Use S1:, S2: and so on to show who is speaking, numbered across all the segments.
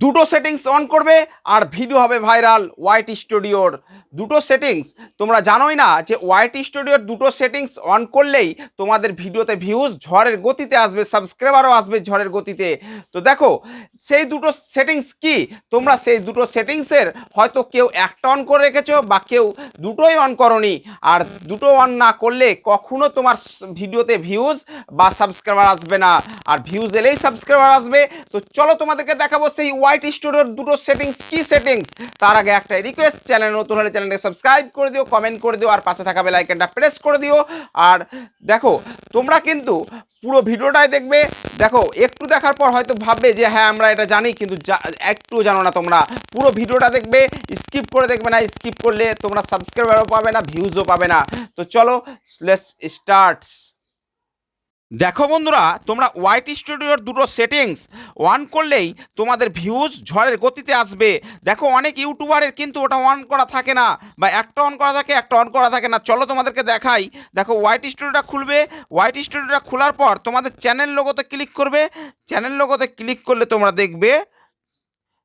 S1: দুটো settings on করবে আর ভিডিও হবে ভাইরাল ওয়াইট স্টুডিওর দুটো সেটিংস তোমরা জানোই না যে ওয়াইট স্টুডিওর দুটো সেটিংস অন করলেই তোমাদের ভিডিওতে ভিউজ ঝড়ের গতিতে আসবে সাবস্ক্রাইবারও আসবে ঝড়ের গতিতে। তো দেখো, সেই দুটো সেটিংস কি? তোমরা সেই দুটো সেটিংসের হয়তো কেউ একটা অন করে রেখেছো বা কেউ দুটোই অন করনি। আর দুটো অন না করলে কখনো তোমার ভিডিওতে ভিউজ বা সাবস্ক্রাইবার আসবে না। আর ভিউজ এলেই সাবস্ক্রাইবার আসবে। তো চলো তোমাদেরকে দেখাবো সেই হোয়াইট স্টুডিওর দুটো সেটিংস কি সেটিংস তার আগে একটা রিকোয়েস্ট চ্যানেল নতুন হলে চ্যানেলটাকে সাবস্ক্রাইব করে দিও কমেন্ট করে দিও, আর পাশে থাকা বেল আইকনটা প্রেস করে দিও। আর দেখো, তোমরা কিন্তু পুরো ভিডিওটাই দেখবে। দেখো, একটু দেখার পর হয়তো ভাববে যে হ্যাঁ আমরা এটা জানি, কিন্তু একটু জানো না তোমরা। পুরো ভিডিওটা দেখবে স্কিপ করে দেখবে না স্কিপ করলে তোমরা সাবস্ক্রাইবারও পাবে না ভিউজও পাবে না। তো চলো লেটস স্টার্টস দেখো বন্ধুরা, তোমরা ওয়াইট স্টুডিওর দুটো সেটিংস অন করলেই তোমাদের ভিউজ ঝড়ের গতিতে আসবে। দেখো, অনেক ইউটিউবারের কিন্তু ওটা অন করা থাকে না, বা একটা অন করা থাকে, একটা অন করা থাকে না। চলো তোমাদেরকে দেখাই। দেখো হোয়াইট স্টুডিওটা খুলবে। হোয়াইট স্টুডিওটা খোলার পর তোমাদের চ্যানেল লোগোতে ক্লিক করবে। চ্যানেল লোগোতে ক্লিক করলে তোমরা দেখবে,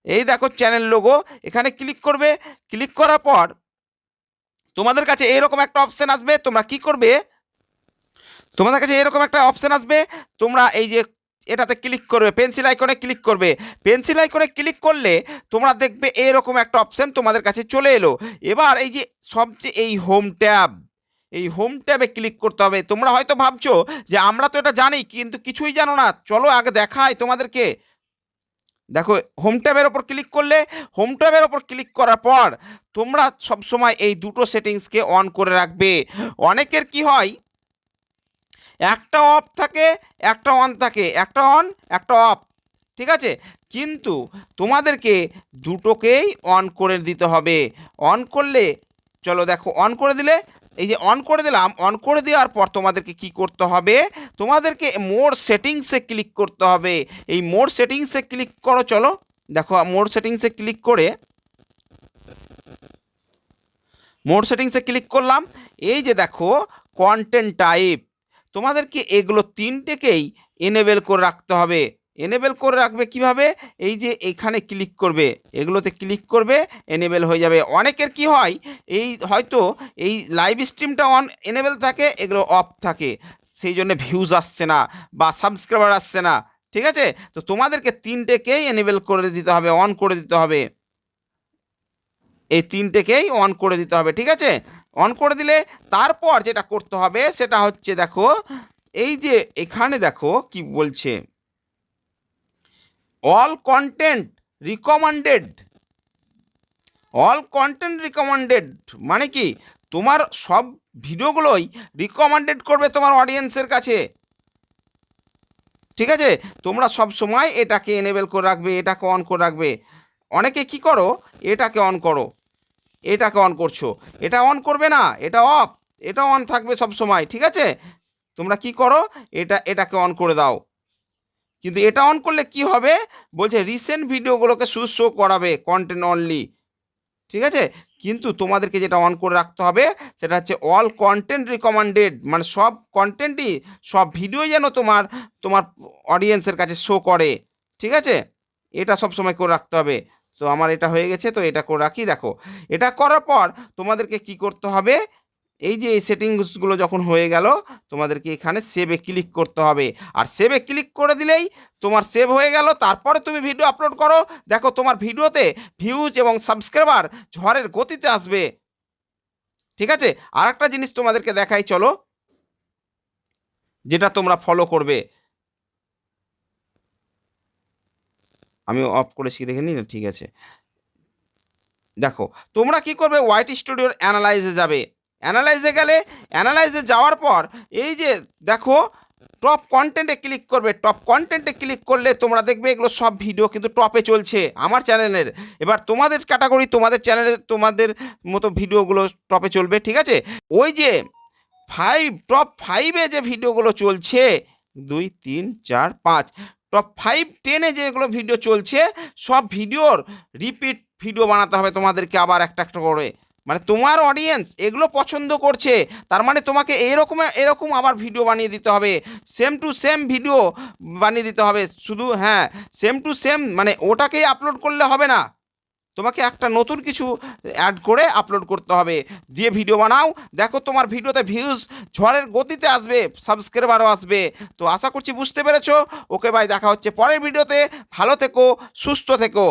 S1: এই দেখো চ্যানেল লোগো এখানে ক্লিক করবে। ক্লিক করার পর তোমাদের কাছে এইরকম একটা অপশান আসবে। তোমরা কি করবে? তোমাদের কাছে এরকম একটা অপশান আসবে, তোমরা এই যে এটাতে ক্লিক করবে পেন্সিল আইকনে ক্লিক করবে। পেন্সিল আইকনে ক্লিক করলে তোমরা দেখবে এরকম একটা অপশান তোমাদের কাছে চলে এলো। এবার এই যে সবচেয়ে এই হোম ট্যাব এই হোম ট্যাবে ক্লিক করতে হবে। তোমরা হয়তো ভাবছ যে আমরা তো এটা জানি, কিন্তু কিছুই জানো না। চলো আগে দেখাই তোমাদেরকে। দেখো হোম ট্যাবের ওপর ক্লিক করলে হোম ট্যাবের ওপর ক্লিক করার পর তোমরা সবসময় এই দুটো সেটিংসকে অন করে রাখবে। অনেকের কি হয় একটা অফ থাকে, একটা অন থাকে, একটা অন, একটা অফ, ঠিক আছে? কিন্তু তোমাদেরকে দুটোকেই অন করে দিতে হবে। অন করলে, চলো দেখো, অন করে দিলে, এই যে অন করে দিলাম, অন করে দেওয়ার পর তোমাদেরকে কি করতে হবে? তোমাদেরকে মোর সেটিংসে ক্লিক করতে হবে। এই মোর সেটিংসে ক্লিক করো, চলো, দেখো, মোর সেটিংসে ক্লিক করে, মোর সেটিংসে ক্লিক করলাম। এই যে দেখো কন্টেন্ট টাইপ তোমাদেরকে এগুলো তিনটেকেই এনেবেল করে রাখতে হবে। এনেবেল করে রাখবে কীভাবে? এই যে এখানে ক্লিক করবে। এগুলোতে ক্লিক করবে এনেবেল হয়ে যাবে। অনেকের কি হয়, এই হয়তো এই লাইভ স্ট্রিমটা অন এনেবেল থাকে, এগুলো অফ থাকে। সেই জন্য ভিউজ আসছে না বা সাবস্ক্রাইবার আসছে না। ঠিক আছে? তো তোমাদেরকে তিনটেকেই এনেবেল করে দিতে হবে অন করে দিতে হবে। এই তিনটেকেই অন করে দিতে হবে, ঠিক আছে? অন করে দিলে তারপর যেটা করতে হবে সেটা হচ্ছে দেখো, এই যে এখানে দেখো কি বলছে? All content recommended all content recommended মানে কি? তোমার সব ভিডিওগুলোই রিকমেন্ডেড করবে তোমার অডিয়েন্সের কাছে। ঠিক আছে? তোমরা সব সময় এটাকে এনেবেল করে রাখবে, এটাকে অন করে রাখবে। অনেকে কি করো? এটাকে অন করো। এটাকে অন করছ। এটা অন করবে না, এটা অফ এটা অন থাকবে সব সময়, ঠিক আছে? তোমরা কি করো, এটা, এটাকে অন করে দাও। কিন্তু এটা অন করলে কি হবে? বলছে রিসেন্ট ভিডিওগুলোকে শুধু শো করাবে কন্টেন্ট অনলি ঠিক আছে? কিন্তু তোমাদেরকে যেটা অন করে রাখতে হবে, সেটা হচ্ছে অল কন্টেন্ট রিকমেন্ডেড মানে সব কন্টেন্টই সব ভিডিও যেন তোমার তোমার অডিয়েন্সের কাছে শো করে, ঠিক আছে? এটা সব সময় করে রাখতে হবে। তো আমার এটা হয়ে গেছে, তো এটা করে রাখি। দেখো, এটা করার পর তোমাদেরকে কি করতে হবে? এই যে এই সেটিংসগুলো যখন হয়ে গেল, তোমাদেরকে এখানে সেভে ক্লিক করতে হবে। আর সেভে ক্লিক করে দিলেই তোমার সেভ হয়ে গেল। তারপরে তুমি ভিডিও আপলোড করো। দেখো, তোমার ভিডিওতে ভিউজ এবং সাবস্ক্রাইবার ঝড়ের গতিতে আসবে। ঠিক আছে? আর একটা জিনিস তোমাদেরকে দেখাই, চলো। যেটা তোমরা ফলো করবে। আমি অফ করেছি, দেখে নিই না ঠিক আছে। দেখো, তোমরা কি করবে? হোয়াইট স্টুডিওর অ্যানালাইজে যাবে। অ্যানালাইজে গেলে অ্যানালাইজে যাওয়ার পর, এই যে, দেখো টপ কন্টেন্টে ক্লিক করবে। টপ কন্টেন্টে ক্লিক করলে তোমরা দেখবে এগুলো সব ভিডিও কিন্তু টপে চলছে, আমার চ্যানেলের এবার তোমাদের ক্যাটাগরি তোমাদের চ্যানেলের তোমাদের মতো ভিডিওগুলো টপে চলবে, ঠিক আছে? ওই যে ফাইভ টপ ফাইভে যে ভিডিওগুলো চলছে, দুই, তিন, চার, পাঁচ টপ ফাইভ টেনে যেগুলো ভিডিও চলছে, সব ভিডিওর রিপিট ভিডিও বানাতে হবে তোমাদেরকে আবার একটা একটা করে। মানে তোমার অডিয়েন্স এগুলো পছন্দ করছে, তার মানে তোমাকে এরকম এরকম আবার ভিডিও বানিয়ে দিতে হবে। সেম টু সেম ভিডিও বানিয়ে দিতে হবে, শুধু হ্যাঁ সেম টু সেম মানে ওটাকেই আপলোড করলে হবে না। তোমাকে একটা নতুন কিছু অ্যাড করে আপলোড করতে হবে। দিয়ে ভিডিও বানাও। দেখো তোমার ভিডিওতে ভিউজ ঝড়ের গতিতে আসবে সাবস্ক্রাইবারও আসবে। তো আশা করছি বুঝতে পেরেছ। ওকে ভাই দেখা হচ্ছে পরের ভিডিওতে ভালো থেকো, সুস্থ থেকো।